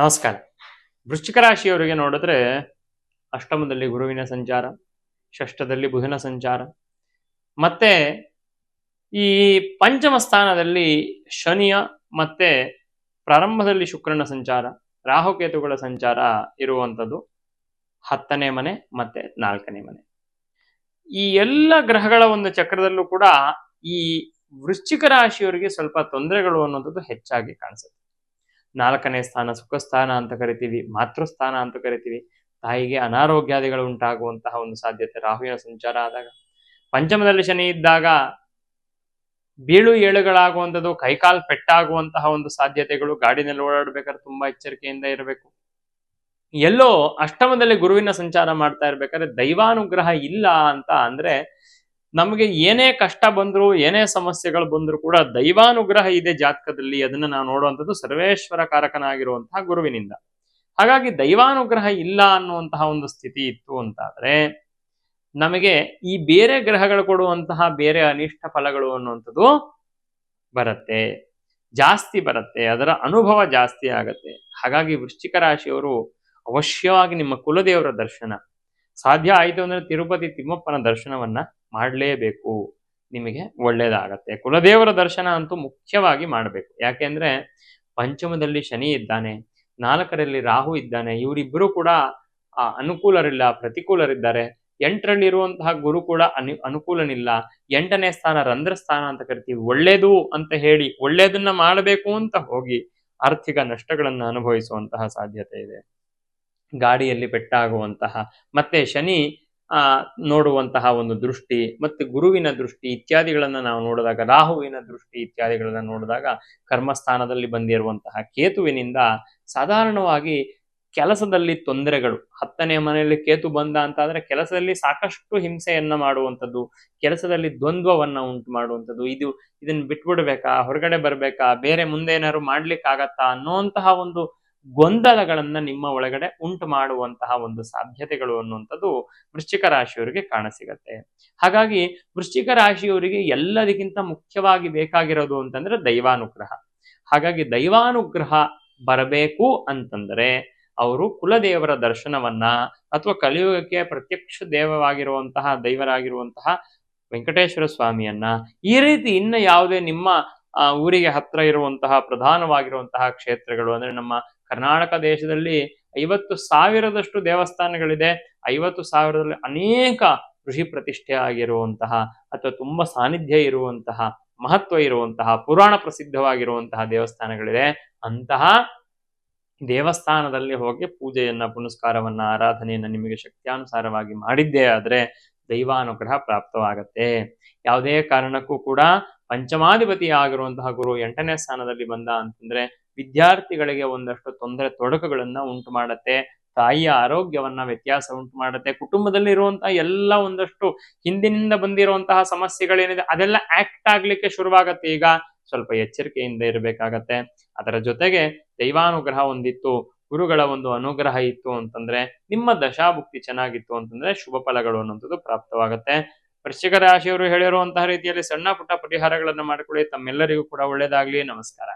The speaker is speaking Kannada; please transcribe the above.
ನಮಸ್ಕಾರ. ವೃಶ್ಚಿಕ ರಾಶಿಯವರಿಗೆ ನೋಡಿದ್ರೆ ಅಷ್ಟಮದಲ್ಲಿ ಗುರುವಿನ ಸಂಚಾರ, ಷಷ್ಠದಲ್ಲಿ ಬುಧನ ಸಂಚಾರ, ಮತ್ತೆ ಈ ಪಂಚಮ ಸ್ಥಾನದಲ್ಲಿ ಶನಿಯ, ಮತ್ತೆ ಪ್ರಾರಂಭದಲ್ಲಿ ಶುಕ್ರನ ಸಂಚಾರ ರಾಹುಕೇತುಗಳ ಸಂಚಾರ ಇರುವಂಥದ್ದು ಹತ್ತನೇ ಮನೆ ಮತ್ತೆ ನಾಲ್ಕನೇ ಮನೆ. ಈ ಎಲ್ಲ ಗ್ರಹಗಳ ಒಂದು ಚಕ್ರದಲ್ಲೂ ಕೂಡ ಈ ವೃಶ್ಚಿಕ ರಾಶಿಯವರಿಗೆ ಸ್ವಲ್ಪ ತೊಂದರೆಗಳು ಅನ್ನೋಂಥದ್ದು ಹೆಚ್ಚಾಗಿ ಕಾಣಿಸುತ್ತೆ. ನಾಲ್ಕನೇ ಸ್ಥಾನ ಸುಖಸ್ಥಾನ ಅಂತ ಕರಿತೀವಿ, ಮಾತೃಸ್ಥಾನ ಅಂತ ಕರಿತೀವಿ. ತಾಯಿಗೆ ಅನಾರೋಗ್ಯಾದಿಗಳು ಉಂಟಾಗುವಂತಹ ಒಂದು ಸಾಧ್ಯತೆ ರಾಹುವಿನ ಸಂಚಾರ ಆದಾಗ. ಪಂಚಮದಲ್ಲಿ ಶನಿ ಇದ್ದಾಗ ಬೀಳು ಏಳುಗಳಾಗುವಂಥದ್ದು, ಕೈಕಾಲ್ ಪೆಟ್ಟಾಗುವಂತಹ ಒಂದು ಸಾಧ್ಯತೆಗಳು, ಗಾಡಿನಲ್ಲಿ ಓಡಾಡಬೇಕಾದ್ರೆ ತುಂಬಾ ಎಚ್ಚರಿಕೆಯಿಂದ ಇರಬೇಕು. ಎಲ್ಲೋ ಅಷ್ಟಮದಲ್ಲಿ ಗುರುವಿನ ಸಂಚಾರ ಮಾಡ್ತಾ ಇರ್ಬೇಕಾದ್ರೆ ದೈವಾನುಗ್ರಹ ಇಲ್ಲ ಅಂತ ಅಂದ್ರೆ ನಮಗೆ ಏನೇ ಕಷ್ಟ ಬಂದ್ರು, ಏನೇ ಸಮಸ್ಯೆಗಳು ಬಂದ್ರು ಕೂಡ ದೈವಾನುಗ್ರಹ ಇದೆ ಜಾತಕದಲ್ಲಿ, ಅದನ್ನ ನಾವು ನೋಡುವಂಥದ್ದು ಸರ್ವೇಶ್ವರ ಕಾರಕನಾಗಿರುವಂತಹ ಗುರುವಿನಿಂದ. ಹಾಗಾಗಿ ದೈವಾನುಗ್ರಹ ಇಲ್ಲ ಅನ್ನುವಂತಹ ಒಂದು ಸ್ಥಿತಿ ಇತ್ತು ಅಂತಾದ್ರೆ, ನಮಗೆ ಈ ಬೇರೆ ಗ್ರಹಗಳು ಕೊಡುವಂತಹ ಬೇರೆ ಅನಿಷ್ಟ ಫಲಗಳು ಅನ್ನುವಂಥದ್ದು ಬರುತ್ತೆ, ಜಾಸ್ತಿ ಬರುತ್ತೆ, ಅದರ ಅನುಭವ ಜಾಸ್ತಿ ಆಗತ್ತೆ. ಹಾಗಾಗಿ ವೃಶ್ಚಿಕ ರಾಶಿಯವರು ಅವಶ್ಯವಾಗಿ ನಿಮ್ಮ ಕುಲದೇವರ ದರ್ಶನ, ಸಾಧ್ಯ ಆಯಿತು ಅಂದ್ರೆ ತಿರುಪತಿ ತಿಮ್ಮಪ್ಪನ ದರ್ಶನವನ್ನ ಮಾಡಲೇಬೇಕು. ನಿಮಗೆ ಒಳ್ಳೇದಾಗತ್ತೆ. ಕುಲದೇವರ ದರ್ಶನ ಅಂತೂ ಮುಖ್ಯವಾಗಿ ಮಾಡಬೇಕು. ಯಾಕೆಂದ್ರೆ ಪಂಚಮದಲ್ಲಿ ಶನಿ ಇದ್ದಾನೆ, ನಾಲ್ಕರಲ್ಲಿ ರಾಹು ಇದ್ದಾನೆ ಇವರಿಬ್ಬರು ಕೂಡ ಅನುಕೂಲರಿಲ್ಲ, ಪ್ರತಿಕೂಲರಿದ್ದಾರೆ. ಎಂಟರಲ್ಲಿ ಇರುವಂತಹ ಗುರು ಕೂಡ ಅನು ಅನುಕೂಲನಿಲ್ಲ. ಎಂಟನೇ ಸ್ಥಾನ ರಂಧ್ರ ಸ್ಥಾನ ಅಂತ ಕರಿತೀವಿ. ಒಳ್ಳೇದು ಅಂತ ಹೇಳಿ, ಒಳ್ಳೇದನ್ನ ಮಾಡಬೇಕು ಅಂತ ಹೋಗಿ ಆರ್ಥಿಕ ನಷ್ಟಗಳನ್ನು ಅನುಭವಿಸುವಂತಹ ಸಾಧ್ಯತೆ ಇದೆ. ಗಾಡಿಯಲ್ಲಿ ಪೆಟ್ಟಾಗುವಂತಹ, ಮತ್ತೆ ಶನಿ ಆ, ನೋಡುವಂತಹ ಒಂದು ದೃಷ್ಟಿ ಮತ್ತೆ ಗುರುವಿನ ದೃಷ್ಟಿ ಇತ್ಯಾದಿಗಳನ್ನ ನಾವು ನೋಡಿದಾಗ, ರಾಹುವಿನ ದೃಷ್ಟಿ ಇತ್ಯಾದಿಗಳನ್ನ ನೋಡಿದಾಗ ಕರ್ಮಸ್ಥಾನದಲ್ಲಿ ಬಂದಿರುವಂತಹ ಕೇತುವಿನಿಂದ ಸಾಧಾರಣವಾಗಿ ಕೆಲಸದಲ್ಲಿ ತೊಂದರೆಗಳು. ಹತ್ತನೇ ಮನೆಯಲ್ಲಿ ಕೇತು ಬಂದ ಅಂತ ಆದ್ರೆ ಕೆಲಸದಲ್ಲಿ ಸಾಕಷ್ಟು ಹಿಂಸೆಯನ್ನ ಮಾಡುವಂಥದ್ದು, ಕೆಲಸದಲ್ಲಿ ದ್ವಂದ್ವವನ್ನ ಉಂಟು ಮಾಡುವಂಥದ್ದು. ಇದು ಇದನ್ನ ಬಿಟ್ಬಿಡ್ಬೇಕಾ? ಹೊರಗಡೆ ಬರ್ಬೇಕಾ? ಬೇರೆ ಮುಂದೆ ಏನಾದ್ರು ಮಾಡ್ಲಿಕ್ಕಾಗತ್ತಾ ಅನ್ನುವಂತಹ ಒಂದು ಗೊಂದಲಗಳನ್ನ ನಿಮ್ಮ ಒಳಗಡೆ ಉಂಟು ಮಾಡುವಂತಹ ಒಂದು ಸಾಧ್ಯತೆಗಳು ಅನ್ನುವಂಥದ್ದು ವೃಶ್ಚಿಕ ರಾಶಿಯವರಿಗೆ ಕಾಣಸಿಗತ್ತೆ ಹಾಗಾಗಿ ವೃಶ್ಚಿಕ ರಾಶಿಯವರಿಗೆ ಎಲ್ಲದಕ್ಕಿಂತ ಮುಖ್ಯವಾಗಿ ಬೇಕಾಗಿರೋದು ಅಂತಂದ್ರೆ ದೈವಾನುಗ್ರಹ. ಹಾಗಾಗಿ ದೈವಾನುಗ್ರಹ ಬರಬೇಕು ಅಂತಂದ್ರೆ ಅವರು ಕುಲದೇವರ ದರ್ಶನವನ್ನ ಅಥವಾ ಕಲಿಯುಗಕ್ಕೆ ಪ್ರತ್ಯಕ್ಷ ದೇವವಾಗಿರುವಂತಹ, ದೈವರಾಗಿರುವಂತಹ ವೆಂಕಟೇಶ್ವರ ಸ್ವಾಮಿಯನ್ನ ಈ ರೀತಿ ಇನ್ನ ಯಾವುದೇ ನಿಮ್ಮ ಊರಿಗೆ ಹತ್ರ ಇರುವಂತಹ ಪ್ರಧಾನವಾಗಿರುವಂತಹ ಕ್ಷೇತ್ರಗಳು ಅಂದ್ರೆ ನಮ್ಮ ಕರ್ನಾಟಕ ದೇಶದಲ್ಲಿ ಐವತ್ತು ಸಾವಿರದಷ್ಟು ದೇವಸ್ಥಾನಗಳಿದೆ. ಐವತ್ತು ಸಾವಿರದಲ್ಲಿ ಅನೇಕ ಋಷಿ ಪ್ರತಿಷ್ಠೆ ಆಗಿರುವಂತಹ ಅಥವಾ ತುಂಬಾ ಸಾನ್ನಿಧ್ಯ ಇರುವಂತಹ, ಮಹತ್ವ ಇರುವಂತಹ, ಪುರಾಣ ಪ್ರಸಿದ್ಧವಾಗಿರುವಂತಹ ದೇವಸ್ಥಾನಗಳಿದೆ. ಅಂತಹ ದೇವಸ್ಥಾನದಲ್ಲಿ ಹೋಗಿ ಪೂಜೆಯನ್ನ, ಪುನಸ್ಕಾರವನ್ನ, ಆರಾಧನೆಯನ್ನ ನಿಮಗೆ ಶಕ್ತಿಯಾನುಸಾರವಾಗಿ ಮಾಡಿದ್ದೇ ಆದ್ರೆ ದೈವಾನುಗ್ರಹ ಪ್ರಾಪ್ತವಾಗತ್ತೆ. ಯಾವುದೇ ಕಾರಣಕ್ಕೂ ಕೂಡ ಪಂಚಮಾಧಿಪತಿ ಆಗಿರುವಂತಹ ಗುರು ಎಂಟನೇ ಸ್ಥಾನದಲ್ಲಿ ಬಂದ ಅಂತಂದ್ರೆ ವಿದ್ಯಾರ್ಥಿಗಳಿಗೆ ಒಂದಷ್ಟು ತೊಂದರೆ ತೊಡಕುಗಳನ್ನ ಉಂಟು ಮಾಡತ್ತೆ. ತಾಯಿಯ ಆರೋಗ್ಯವನ್ನ ವ್ಯತ್ಯಾಸ ಉಂಟು ಮಾಡುತ್ತೆ. ಕುಟುಂಬದಲ್ಲಿ ಇರುವಂತಹ ಎಲ್ಲ ಒಂದಷ್ಟು ಹಿಂದಿನಿಂದ ಬಂದಿರುವಂತಹ ಸಮಸ್ಯೆಗಳೇನಿದೆ, ಅದೆಲ್ಲ ಆಕ್ಟ್ ಆಗ್ಲಿಕ್ಕೆ ಶುರುವಾಗತ್ತೆ. ಈಗ ಸ್ವಲ್ಪ ಎಚ್ಚರಿಕೆಯಿಂದ ಇರಬೇಕಾಗತ್ತೆ. ಅದರ ಜೊತೆಗೆ ದೈವಾನುಗ್ರಹ ಒಂದಿತ್ತು ಗುರುಗಳ ಒಂದು ಅನುಗ್ರಹ ಇತ್ತು ಅಂತಂದ್ರೆ, ನಿಮ್ಮ ದಶಾಭುಕ್ತಿ ಚೆನ್ನಾಗಿತ್ತು ಅಂತಂದ್ರೆ ಶುಭ ಫಲಗಳು ಅನ್ನುವಂಥದ್ದು ಪ್ರಾಪ್ತವಾಗತ್ತೆ. ವೃಶ್ಚಿಕ ರಾಶಿಯವರು ಹೇಳಿರುವಂತಹ ರೀತಿಯಲ್ಲಿ ಸಣ್ಣ ಪುಟ್ಟ ಪರಿಹಾರಗಳನ್ನು ಮಾಡಿಕೊಳ್ಳಿ ತಮ್ಮೆಲ್ಲರಿಗೂ ಕೂಡ ಒಳ್ಳೇದಾಗ್ಲಿ. ನಮಸ್ಕಾರ.